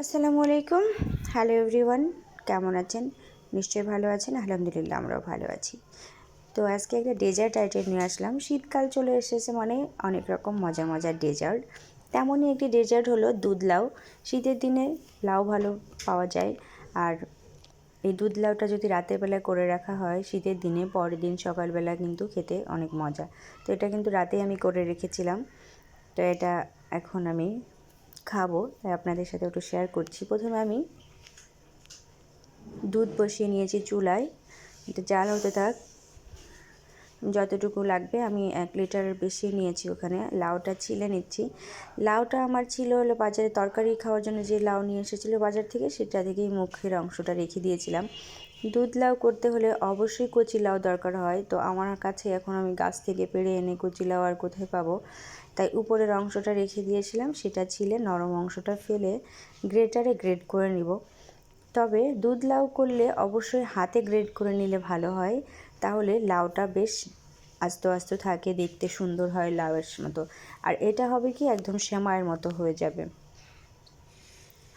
আসসালামু আলাইকুম। Hello everyone কেমন আছেন? নিশ্চয়ই ভালো আছেন, আলহামদুলিল্লাহ আমরাও ভালো আছি। তো আজকে একটা ডেজার্ট আইটেম নিয়ে আসলাম। শীতকাল চলে এসেছে মানে অনেক রকম মজা মজার ডেজার্ট তেমনই একটি ডেজার্ট হলো দুধ লাউ। শীতের দিনে লাউ ভালো পাওয়া যায়। আর এই দুধ লাউটা যদি রাতের বেলা করে রাখা হয়, শীতের দিনে পরের দিন সকালবেলা কিন্তু খেতে অনেক মজা। তো এটা কিন্তু রাতেই আমি করে রেখেছিলাম। তো এটা এখন আমি খাব, তাই আপনাদের সাথে একটু শেয়ার করছি। প্রথমে আমি দুধ বসিয়ে নিয়েছি চুলায়। এটা জাল হতে থাক। যতটুকু লাগবে আমি এক লিটারের বেশি নিয়েছি ওখানে। লাউটা ছিলে নিচ্ছি। লাউটা আমার ছিল হলো বাজারে তরকারি খাওয়ার জন্য যে লাউ নিয়ে এসেছিল বাজার থেকে, সেটা থেকেই মুখের অংশটা রেখে দিয়েছিলাম। দুধ লাউ করতে হলে অবশ্যই কচি লাউ দরকার হয়। তো আমার কাছে এখন আমি গাছ থেকে পেড়ে এনে কচি লাউ আর কোথায় পাবো? তাই উপরের অংশটা রেখে দিয়েছিলাম, সেটা ছিলে। নরম অংশটা ফেলে গ্রেটারে গ্রেড করে নিব। তবে দুধ লাউ করলে অবশ্যই হাতে গ্রেড করে নিলে ভালো হয়। তাহলে লাউটা বেশ আস্তে আস্তে থাকে, দেখতে সুন্দর হয় লাউয়ের মতো। আর এটা হবে কি একদম শ্যামায়ের মতো হয়ে যাবে।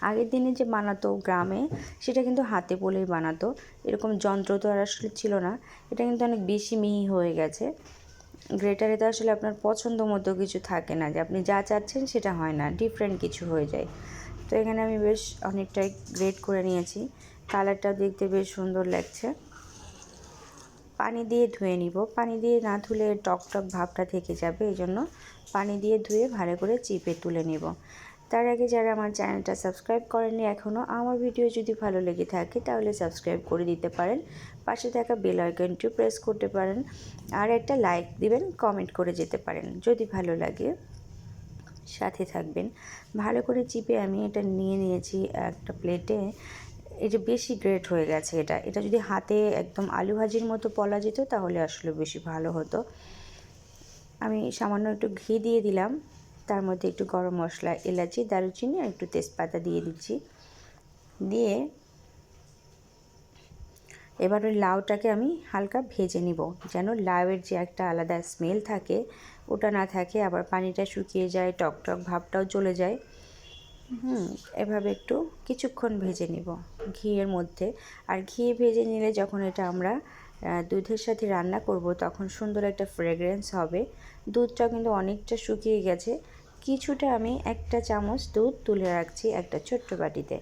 আগের দিনে যে বানাতো গ্রামে, সেটা কিন্তু হাতে বলেই বানাতো। এরকম যন্ত্র তো আর আসলে ছিল না। এটা কিন্তু অনেক বেশি মিহি হয়ে গেছে। গ্রেটারে তো আসলে আপনার পছন্দ মতো কিছু থাকে না। যে আপনি যা চাচ্ছেন সেটা হয় না ডিফারেন্ট কিছু হয়ে যায়। তো এখানে আমি বেশ অনেকটাই গ্রেট করে নিয়েছি। কালারটাও দেখতে বেশ সুন্দর লাগছে। পানি দিয়ে ধুয়ে নিব। পানি দিয়ে না ধুলে টক টক ভাবটা থেকে যাবে, এই জন্য পানি দিয়ে ধুয়ে ভালো করে চিপে তুলে নেব। তার আগে যারা আমার চ্যানেলটা সাবস্ক্রাইব করেননি এখনও আমার ভিডিও যদি ভালো লেগে থাকে তাহলে সাবস্ক্রাইব করে দিতে পারেন। পাশে থাকা বেল আইকনটিও প্রেস করতে পারেন। আর একটা লাইক দিবেন কমেন্ট করে যেতে পারেন, যদি ভালো লাগে। সাথে থাকবেন। ভালো করে চিপে আমি এটা নিয়ে নিয়েছি একটা প্লেটে যে বেশি গ্রেট হয়ে গেছে এটা। এটা যদি হাতে একদম আলু ভাজির মতো পলা যেত তাহলে আসলে বেশি ভালো হতো। আমি সামান্য একটু ঘি দিয়ে দিলাম। তার মধ্যে একটু গরম মশলা, এলাচি, দারুচিনি আর একটু তেজপাতা দিয়ে দিচ্ছি। দিয়ে এবার ওই লাউটাকে আমি হালকা ভেজে নিব, যেন লাউয়ের যে একটা আলাদা স্মেল থাকে, ওটা না থাকে, আবার পানিটা শুকিয়ে যায়, টক টক ভাবটাও চলে যায়। হুম, এভাবে একটু কিছুক্ষণ ভেজে নিব ঘিয়ের মধ্যে। আর ঘি ভেজে নিলে যখন এটা আমরা দুধের সাথে রান্না করব, তখন সুন্দর একটা ফ্রেগরেন্স হবে। দুধটা কিন্তু অনেকটা শুকিয়ে গেছে। কিছুটা আমি একটা চামচ দুধ তুলে রাখছি একটা ছোট্ট বাটিতে।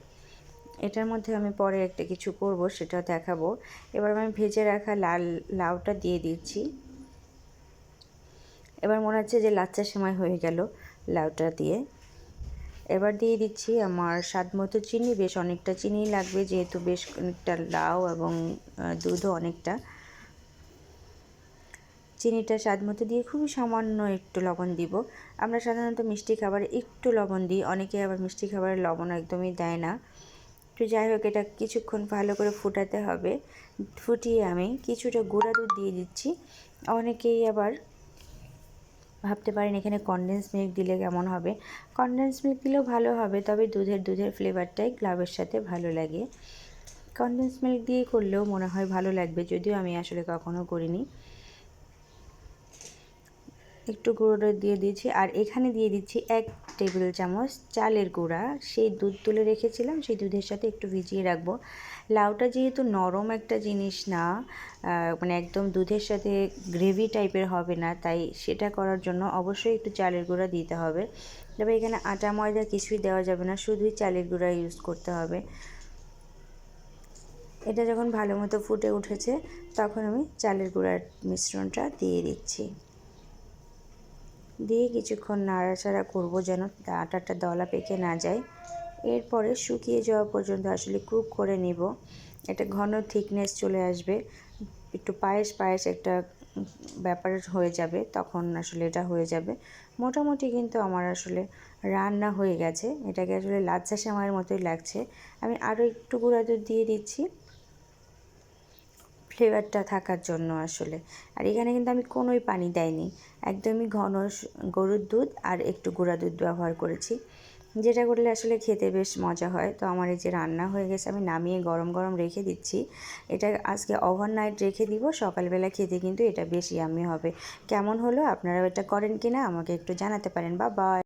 এটার মধ্যে আমি পরে একটা কিছু করব, সেটা দেখাবো। এবার আমি ভেজে রাখা লাল, লাউটা দিয়ে দিচ্ছি। এবার মনে হচ্ছে যে লাচ্চা সময় হয়ে গেল লাউটা দিয়ে। এবার দিয়ে দিচ্ছি আমার স্বাদ মতো চিনি, বেশ অনেকটা চিনি লাগবে, যেহেতু বেশ অনেকটা লাউ এবং দুধও অনেকটা। চিনিটা স্বাদ মতো দিয়ে খুবই সামান্য একটু লবণ দিব। আমরা সাধারণত মিষ্টি খাবারে একটু লবণ দিই, অনেকে আবার মিষ্টি খাবারে লবণ একদমই দেয় না। তো যাই হোক, এটা কিছুক্ষণ ভালো করে ফুটাতে হবে। ফুটিয়ে আমি কিছুটা গুঁড়া দুধ দিয়ে দিচ্ছি। অনেকেই আবার ভাবতে পারেন এখানে কনডেন্স মিল্ক দিলে কেমন হবে। কনডেন্স মিল্ক দিলেও ভালো হবে, তবে দুধের দুধের ফ্লেভারটাই গ্লাভের সাথে ভালো লাগে। কনডেন্স মিল্ক দিয়ে করলেও মনে হয় ভালো লাগবে, যদিও আমি আসলে কখনও করিনি। একটু গুঁড়ো দিয়ে দিয়েছি আর এখানে দিয়ে দিচ্ছি এক টেবিল চামচ চালের গুঁড়া। সেই দুধ তুলে রেখেছিলাম, সেই দুধের সাথে একটু ভিজিয়ে রাখব। লাউটা যেহেতু নরম একটা জিনিস না মানে একদম দুধের সাথে গ্রেভি টাইপের হবে না, তাই সেটা করার জন্য অবশ্যই একটু চালের গুঁড়া দিতে হবে। তবে এখানে আটা, ময়দা কিছুই দেওয়া যাবে না, শুধুই চালের গুঁড়া ইউজ করতে হবে। এটা যখন ভালো মতো ফুটে উঠেছে, তখন আমি চালের গুঁড়ার মিশ্রণটা দিয়ে দিচ্ছি। দিয়ে কিছুক্ষণ নাড়াচাড়া করব যেন আটাটা দলা পেকে না যায়। এরপরে শুকিয়ে যাওয়া পর্যন্ত আসলে কুক করে নিব। একটা ঘন থিকনেস চলে আসবে। একটু পায়েস পায়েস একটা ব্যাপার হয়ে যাবে, তখন আসলে এটা হয়ে যাবে। মোটামুটি কিন্তু আমার আসলে রান্না হয়ে গেছে। এটাকে আসলে লাচ্ছা সেমাইয়ের মতোই লাগছে। আমি আরও একটু গুঁড়া দুধ দিয়ে দিচ্ছি। ফ্লেভারটা থাকার জন্য আসলে। আর এখানে কিন্তু আমি কোনোই পানি দেয়নি একদমই ঘন গরুর দুধ আর একটু গুঁড়া দুধ ব্যবহার করেছি। যেটা করলে আসলে খেতে বেশ মজা হয়। তো আমার এই যে রান্না হয়ে গেছে, আমি নামিয়ে গরম গরম রেখে দিচ্ছি। এটা আজকে ওভারনাইট রেখে দিব, সকালবেলা খেতে কিন্তু এটা বেশি আমি হবে। কেমন হলো? আপনারাও এটা করেন কি না আমাকে একটু জানাতে পারেন বা